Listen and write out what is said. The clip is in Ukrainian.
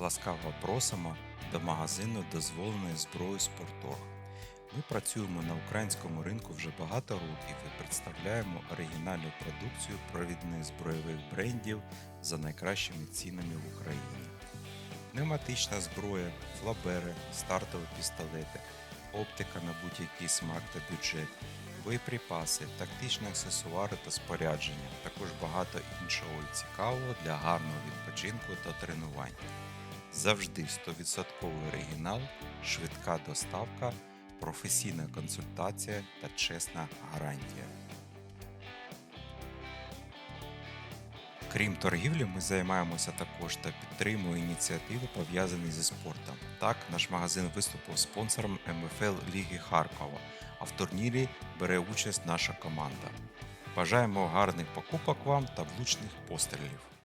Ласкаво просимо до магазину дозволеної зброї «Спорторг». Ми працюємо на українському ринку вже багато років і представляємо оригінальну продукцію провідних збройових брендів за найкращими цінами в Україні. Пневматична зброя, флабери, стартові пістолети, оптика на будь-який смак та бюджет, боєприпаси, тактичні аксесуари та спорядження, також багато іншого і цікавого для гарного відпочинку та тренувань. Завжди 100% оригінал, швидка доставка, професійна консультація та чесна гарантія. Крім торгівлі, ми займаємося також та підтримуємо ініціативи, пов'язані зі спортом. Так, наш магазин виступив спонсором МФЛ Ліги Харкова, а в турнірі бере участь наша команда. Бажаємо гарних покупок вам та влучних пострілів.